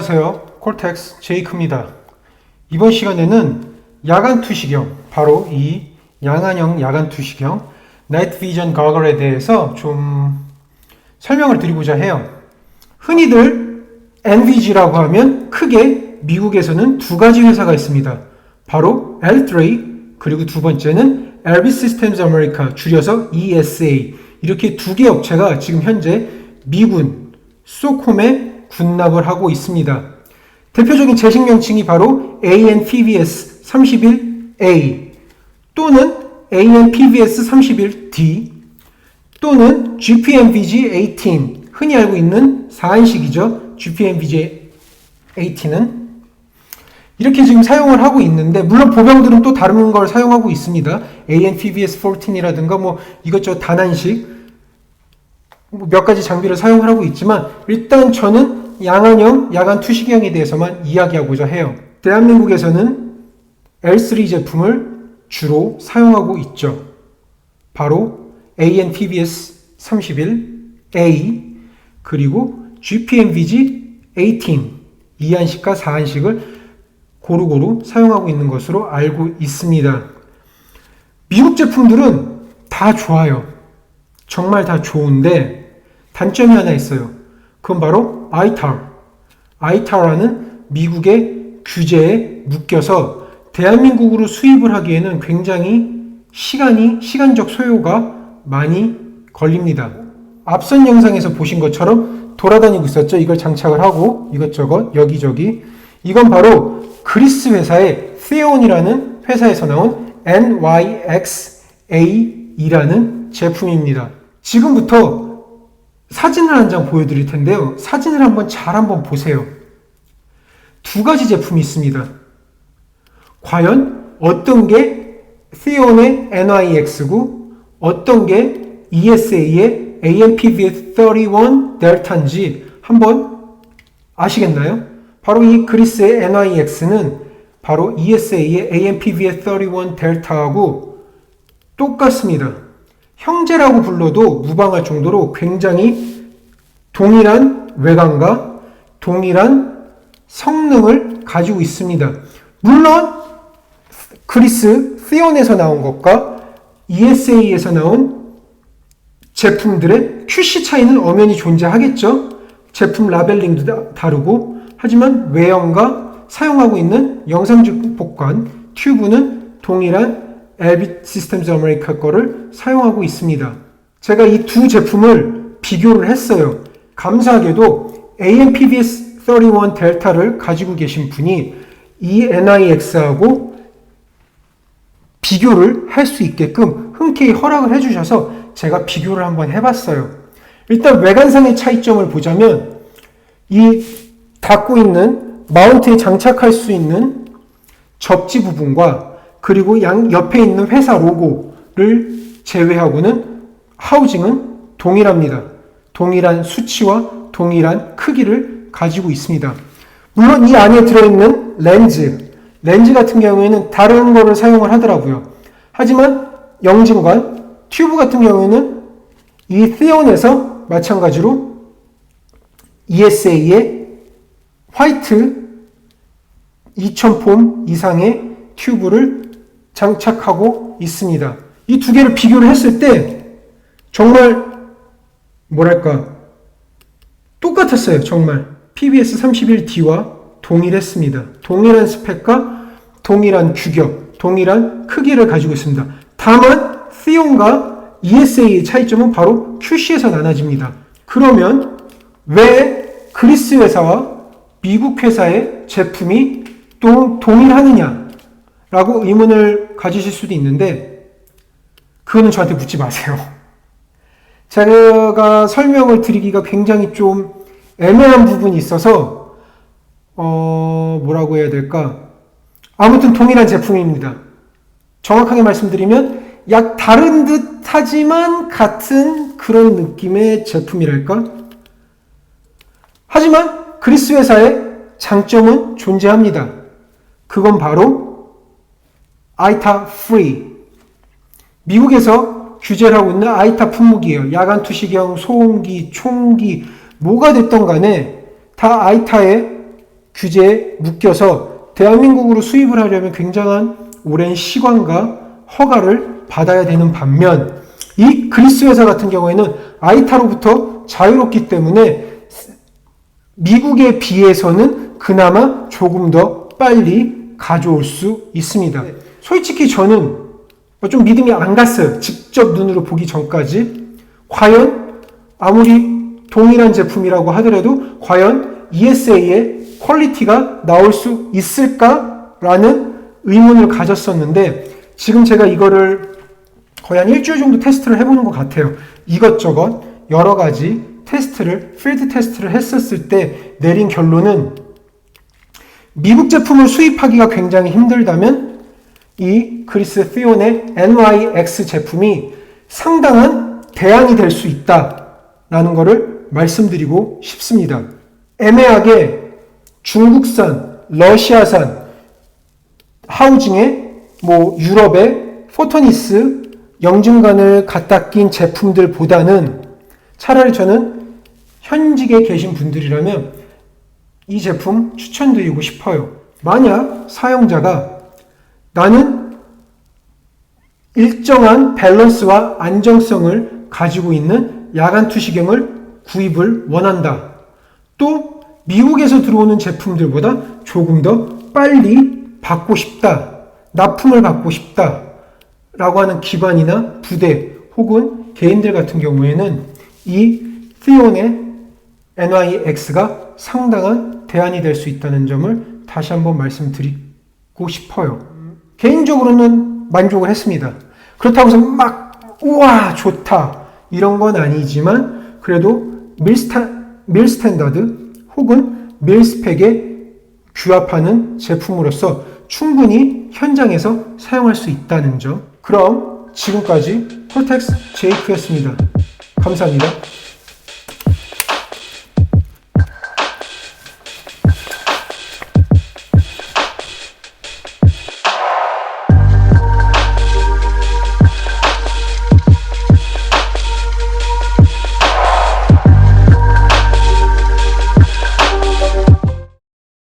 안녕하세요. 콜텍스 제이크입니다. 이번 시간에는 야간 투시경, 바로 이 양안형 야간 투시경, 나이트 비전 가글에 대해서 좀 설명을 드리고자 해요. 흔히들 NVG라고 하면 크게 미국에서는 두 가지 회사가 있습니다. 바로 L3 그리고 두 번째는 LB Systems America 줄여서 ESA 이렇게 두 개 업체가 지금 현재 미군 소콤에 군납을 하고 있습니다. 대표적인 제식 명칭이 바로 ANPVS 31A 또는 ANPVS 31D 또는 GPMVG 18 흔히 알고 있는 사안식이죠. GPMVG 18은 이렇게 지금 사용을 하고 있는데 물론 보병들은 또 다른 걸 사용하고 있습니다. ANPVS 14이라든가 뭐 이것저것 단안식 뭐몇 가지 장비를 사용을 하고 있지만 일단 저는 양안형 야간 투시경에 대해서만 이야기하고자 해요. 대한민국에서는 L3 제품을 주로 사용하고 있죠. 바로 ANPBS 31A 그리고 GPMVG 18 2한식과 4한식을 고루고루 사용하고 있는 것으로 알고 있습니다. 미국 제품들은 다 좋아요. 정말 다 좋은데 단점이 하나 있어요. 그건 바로 ITAR. ITAR라는 미국의 규제에 묶여서 대한민국으로 수입을 하기에는 굉장히 시간이, 시간적 소요가 많이 걸립니다. 앞선 영상에서 보신 것처럼 돌아다니고 있었죠. 이걸 장착을 하고 이것저것 여기저기. 이건 바로 그리스 회사의 세온이라는 회사에서 나온 NYXA이라는 제품입니다. 지금부터 사진을 한 장 보여드릴 텐데요. 사진을 한번 잘 한번 보세요. 두 가지 제품이 있습니다. 과연 어떤 게 세온의 NYX고 어떤 게 ESA의 AMPV31 델타인지 한번 아시겠나요? 바로 이 그리스의 NYX는 바로 ESA의 AMPV31 델타하고 똑같습니다. 형제라고 불러도 무방할 정도로 굉장히 동일한 외관과 동일한 성능을 가지고 있습니다. 물론 그리스 시온에서 나온 것과 ESA에서 나온 제품들의 QC 차이는 엄연히 존재하겠죠. 제품 라벨링도 다르고 하지만 외형과 사용하고 있는 영상 증폭관 튜브는 동일한 LB 시스템즈 아메리카 거를 사용하고 있습니다. 제가 이 두 제품을 비교를 했어요. 감사하게도 AMPVS 31 델타를 가지고 계신 분이 이 NIX하고 비교를 할 수 있게끔 흔쾌히 허락을 해주셔서 제가 비교를 한번 해봤어요. 일단 외관상의 차이점을 보자면 이 닫고 있는 마운트에 장착할 수 있는 접지 부분과 그리고 양 옆에 있는 회사 로고를 제외하고는 하우징은 동일합니다. 동일한 수치와 동일한 크기를 가지고 있습니다. 물론 이 안에 들어있는 렌즈, 렌즈 같은 경우에는 다른 거를 사용을 하더라고요. 하지만 영진관, 튜브 같은 경우에는 이 세온에서 마찬가지로 ESA의 화이트 2000폼 이상의 튜브를 장착하고 있습니다. 이 두 개를 비교를 했을 때 정말 뭐랄까 똑같았어요. 정말 PBS 31D와 동일했습니다. 동일한 스펙과 동일한 규격, 동일한 크기를 가지고 있습니다. 다만 시온과 ESA의 차이점은 바로 QC에서 나눠집니다. 그러면 왜 그리스 회사와 미국 회사의 제품이 또 동일하느냐? 라고 의문을 가지실 수도 있는데, 그거는 저한테 묻지 마세요. 제가 설명을 드리기가 굉장히 좀 애매한 부분이 있어서, 어, 뭐라고 해야 될까? 아무튼 동일한 제품입니다. 정확하게 말씀드리면, 약 다른 듯 하지만 같은 그런 느낌의 제품이랄까? 하지만 그리스 회사의 장점은 존재합니다. 그건 바로 아이타 프리. 미국에서 규제를 하고 있는 아이타 품목이에요. 야간 투시경, 소음기, 총기, 뭐가 됐던 간에 다 아이타의 규제에 묶여서 대한민국으로 수입을 하려면 굉장한 오랜 시간과 허가를 받아야 되는 반면 이 그리스 회사 같은 경우에는 아이타로부터 자유롭기 때문에 미국에 비해서는 그나마 조금 더 빨리 가져올 수 있습니다. 솔직히 저는 좀 믿음이 안 갔어요. 직접 눈으로 보기 전까지. 과연 아무리 동일한 제품이라고 하더라도 과연 ESA의 퀄리티가 나올 수 있을까라는 의문을 가졌었는데 지금 제가 이거를 거의 한 일주일 정도 테스트를 해보는 것 같아요. 이것저것 여러 가지 테스트를, 필드 테스트를 했었을 때 내린 결론은 미국 제품을 수입하기가 굉장히 힘들다면 이 그리스 티온의 NYX 제품이 상당한 대안이 될 수 있다라는 것을 말씀드리고 싶습니다. 애매하게 중국산, 러시아산 하우징에 뭐 유럽의 포토니스 영증관을 갖다 낀 제품들보다는 차라리 저는 현직에 계신 분들이라면 이 제품 추천드리고 싶어요. 만약 사용자가 나는 일정한 밸런스와 안정성을 가지고 있는 야간 투시경을 구입을 원한다. 또 미국에서 들어오는 제품들보다 조금 더 빨리 받고 싶다. 납품을 받고 싶다. 라고 하는 기관이나 부대 혹은 개인들 같은 경우에는 이 티온의 NYX가 상당한 대안이 될 수 있다는 점을 다시 한번 말씀드리고 싶어요. 개인적으로는 만족을 했습니다. 그렇다고 해서 막, 우와, 좋다. 이런 건 아니지만, 그래도 밀스타, 밀스탠다드 혹은 밀스펙에 규합하는 제품으로서 충분히 현장에서 사용할 수 있다는 점. 그럼 지금까지 폴텍스 제이크였습니다. 감사합니다.